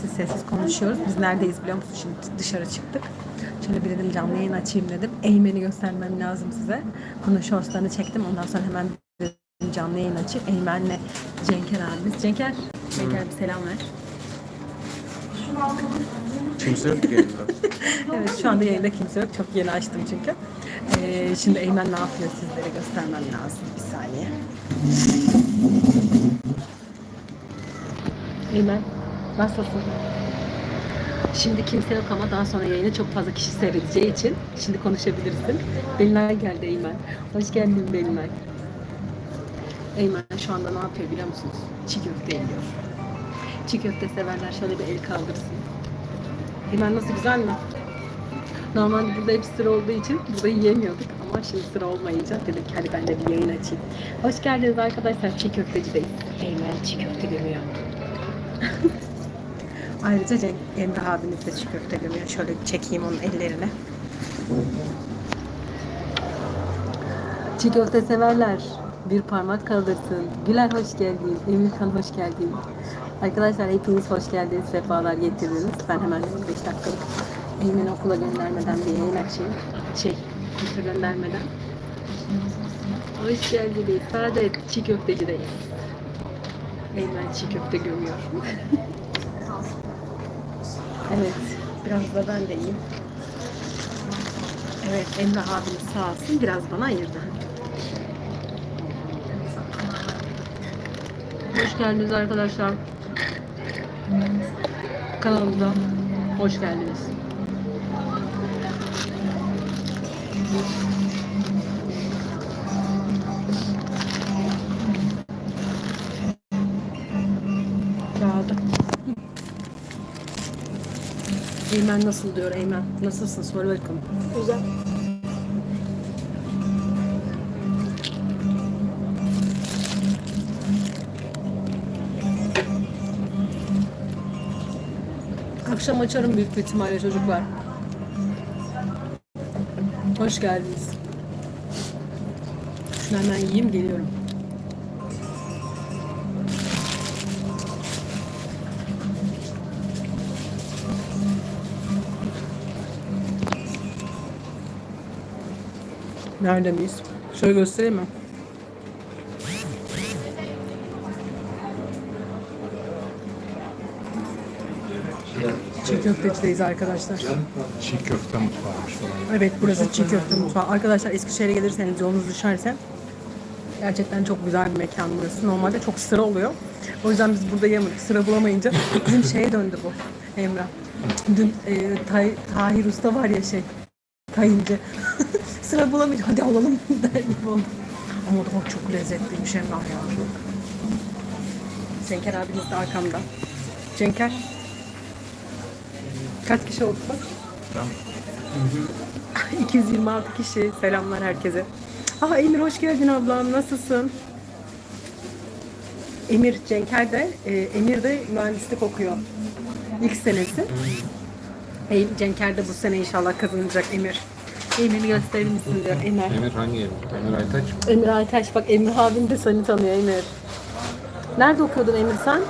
sessiz sessiz konuşuyoruz. Biz neredeyiz biliyor musun? Şimdi dışarı çıktık. Şöyle bir dedim canlı yayın açayım dedim. Eymen'i göstermem lazım size. Bunun shortslarını çektim. Ondan sonra hemen dedim canlı yayın açıp Eymen'le Cenker abimiz. Cenker, Cenker bir selam ver. Kimse yok ki yayında. Evet şu anda yayında kimse yok. Çok yeni açtım çünkü. Ee, şimdi Eymen ne yapıyor sizlere göstermem lazım. Bir saniye. Eymen nasılsın? Şimdi kimse yok ama daha sonra yayını çok fazla kişi seyredeceği için şimdi konuşabilirsin. Belinay geldi Eymen. Hoş geldin Belinay. Eymen şu anda ne yapıyor biliyor musunuz? Çiğ köfte yiyor. Çiğ köfte severler şöyle bir el kaldırsın. Eymen nasıl güzel mi? Normalde burada hep sıra olduğu için burada yiyemiyorduk ama şimdi sıra olmayınca dedik ki hadi ben de bir yayın açayım. Hoş geldiniz arkadaşlar çiğ köftecideyiz. Eymen çiğ köfte gömüyor. Ayrıca Emre abimiz de çiğ köfte gömüyor. Şöyle çekeyim onun ellerini. Çiğ köfte severler. Bir parmak kaldırsın. Güler hoş geldin. Emirkan hoş geldin. Arkadaşlar hepiniz hoş geldiniz. Sefalar getirdiniz. Ben hemen 5 dakikalık Eymen'i okula göndermeden bir yayın açayım. Şey, kursa göndermeden. Hoş geldiniz. Saadet çiğ köftecideyiz. Eymen çiğ köfte gömüyor. evet. Biraz da ben de yiyeyim. Evet Emre abimiz sağ olsun biraz bana ayırdı. Hoş geldiniz arkadaşlar. Kanalımıza hoş geldiniz. Eymen nasıl diyor Eymen? Nasılsın? Söyle bakalım. Güzel. Akşam açarım büyük bir ihtimalle çocuklar. Hoş geldiniz. Şunu hemen yiyeyim geliyorum. Nerede miyiz? Şöyle göstereyim mi? Çiğ köftecideyiz arkadaşlar. Çiğ köfte mutfağıymış falan. Evet burası çiğ köfte mutfağı. Arkadaşlar Eskişehir'e gelirseniz yolunuz düşerse gerçekten çok güzel bir mekan burası. Normalde çok sıra oluyor. O yüzden biz burada yemedik. Sıra bulamayınca bizim şeye döndü bu Emrah. Dün e, Tay- Tahir Usta var ya şey kayıncı. Sıra bulamayınca hadi alalım der gibi oldu. Ama da çok lezzetliymiş Emrah ya. Cenker abiniz de arkamda. Cenker. Kaç kişi olduk bak? Ben 226 kişi. Selamlar herkese. Aa Emir hoş geldin ablam. Nasılsın? Emir Cenker de, e, Emir de mühendislik okuyor. İlk senesi. Cenker de bu sene inşallah kazanacak Emir. Emir'i gösterir misin diyor Emir. Emir hangi Emir? Emir Aytaç mı? Emir Aytaş bak Emir abin de seni tanıyor Emir. Nerede okuyordun Emir sen?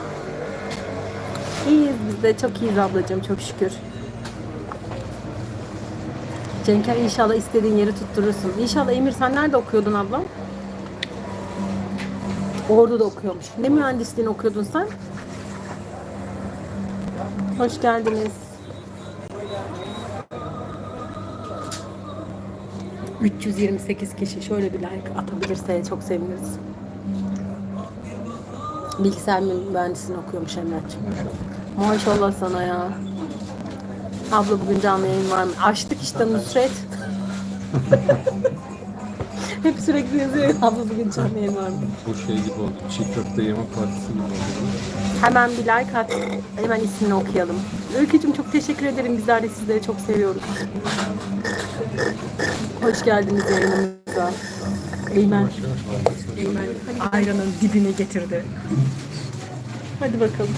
İyiyiz biz de çok iyiyiz ablacığım çok şükür. Cenker inşallah istediğin yeri tutturursun. İnşallah Emir sen nerede okuyordun ablam? Ordu'da okuyormuş. Ne mühendisliğini okuyordun sen? Hoş geldiniz. 328 kişi şöyle bir like atabilirse çok seviniriz. Bilgisayar mühendisliğini okuyormuş Emre'ciğim. Maşallah sana ya. Abla bugün canlı yayın var mı? Açtık işte Nusret. Hep sürekli yazıyor. Abla bugün canlı yayın var mı? Bu şey gibi oldu. Çiğ köfte yeme partisi gibi oldu. Hemen bir like at. Hemen ismini okuyalım. Öykücüğüm çok teşekkür ederim. Bizler de sizleri çok seviyoruz. Hoş geldiniz yayınımıza. Eymen. Eymen ayranın dibine getirdi. Hadi bakalım.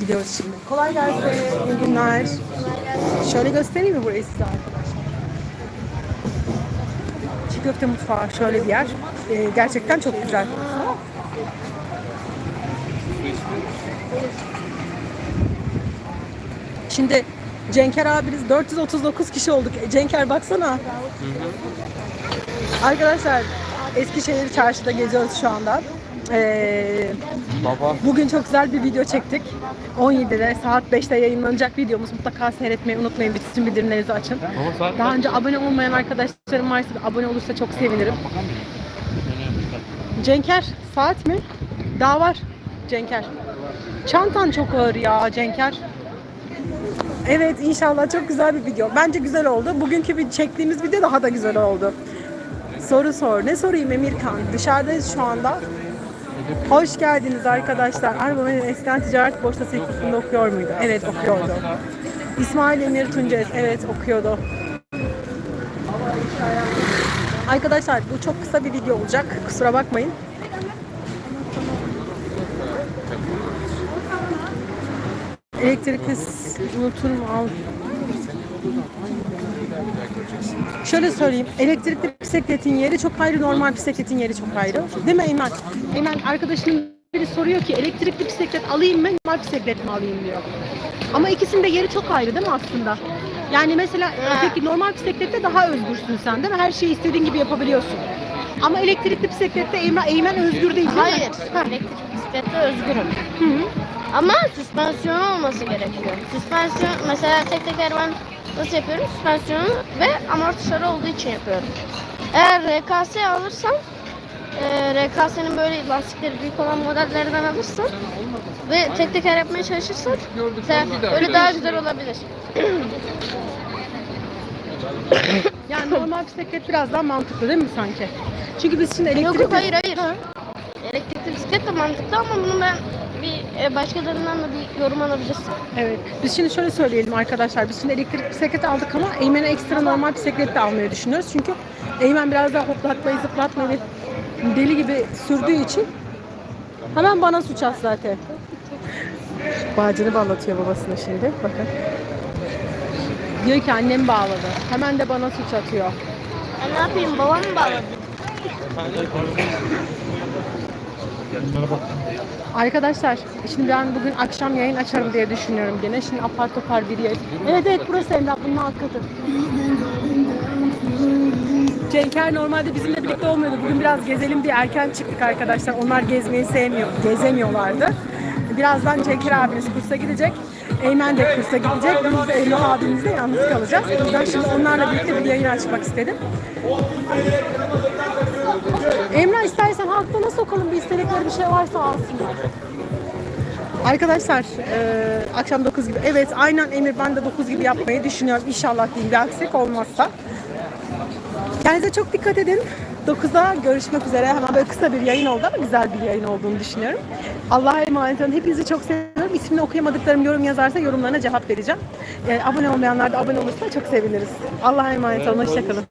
Gidiyoruz şimdi. Kolay gelsin. İyi günler. Şöyle göstereyim mi burayı size arkadaşlar? Çiğ mutfağı şöyle bir yer. Ee, gerçekten çok güzel. Şimdi Cenker abiniz 439 kişi olduk. E, Cenker baksana. Arkadaşlar Eskişehir çarşıda geziyoruz şu anda. Ee, Baba. bugün çok güzel bir video çektik. 17'de saat 5'te yayınlanacak videomuz. Mutlaka seyretmeyi unutmayın. Bütün bildirimlerinizi açın. Daha önce abone olmayan arkadaşlarım varsa abone olursa çok sevinirim. Cenker saat mi? Daha var Cenker. Çantan çok ağır ya Cenker. Evet inşallah çok güzel bir video. Bence güzel oldu. Bugünkü bir çektiğimiz video daha da güzel oldu. Soru sor. Ne sorayım Emirkan? Dışarıdayız şu anda. Hoş geldiniz arkadaşlar. Arbamanın eskiden ticaret borsası ekibinde okuyor muydu? Evet okuyordu. İsmail Emir Tunces. Evet okuyordu. Arkadaşlar bu çok kısa bir video olacak. Kusura bakmayın. Elektrikli s- unutur mu al? Şöyle söyleyeyim. Elektrikli bisikletin yeri çok ayrı, normal bisikletin yeri çok ayrı. Değil mi Eymen? Eymen arkadaşının biri soruyor ki elektrikli bisiklet alayım mı, normal bisiklet mi alayım diyor. Ama ikisinin de yeri çok ayrı değil mi aslında? Yani mesela öteki normal bisiklette daha özgürsün sen değil mi? Her şeyi istediğin gibi yapabiliyorsun. Ama elektrikli bisiklette Eymen, Eymen özgür değil değil mi? Hayır. Ha. Elektrik bisiklette özgürüm. Hı hı. Ama süspansiyon olması gerekiyor. Süspansiyon mesela tek teker ben nasıl yapıyorum? Süspansiyonu ve amortisörü olduğu için yapıyorum. Eğer RKS alırsam e, RKS'nin böyle lastikleri büyük olan modellerden alırsam ve tek teker yapmaya çalışırsak mesela öyle daha güzel olabilir. Yani normal bisiklet biraz daha mantıklı değil mi sanki? Çünkü biz şimdi elektrikli... yok hayır hayır. Elektrikli bisiklet de mantıklı ama bunu ben e, başkalarından da bir yorum alabilirsin. Evet. Biz şimdi şöyle söyleyelim arkadaşlar. Biz şimdi elektrik bisikleti aldık ama Eymen'e ekstra normal bisiklet de almayı düşünüyoruz. Çünkü Eymen biraz daha hoplatmayı zıplatmayı ve deli gibi sürdüğü için hemen bana suç at zaten. Bağcını bağlatıyor babasına şimdi. Bakın. Diyor ki annem bağladı. Hemen de bana suç atıyor. Ben ne yapayım babam mı bağladı? Arkadaşlar şimdi ben bugün akşam yayın açarım diye düşünüyorum gene. Şimdi apar topar bir yayın. Evet evet burası Emrah bunun alt katı. Cenker normalde bizimle birlikte olmuyordu. Bugün biraz gezelim diye erken çıktık arkadaşlar. Onlar gezmeyi sevmiyor, gezemiyorlardı. Birazdan Cenker abimiz kursa gidecek. Eymen de kursa gidecek. Biz de Emrah abimizle yalnız kalacağız. O yüzden şimdi onlarla birlikte bir yayın açmak istedim. Emrah istersen halkta sokalım bir istedikleri bir şey varsa alsınlar. Arkadaşlar eee, akşam 9 gibi evet aynen Emir ben de 9 gibi yapmayı düşünüyorum İnşallah değil bir aksilik olmazsa. Kendinize çok dikkat edin. 9'da görüşmek üzere. Hemen böyle kısa bir yayın oldu ama güzel bir yayın olduğunu düşünüyorum. Allah'a emanet olun. Hepinizi çok seviyorum. İsmini okuyamadıklarım yorum yazarsa yorumlarına cevap vereceğim. Eee, abone olmayanlar da abone olursa çok seviniriz. Allah'a emanet olun. Hoşçakalın.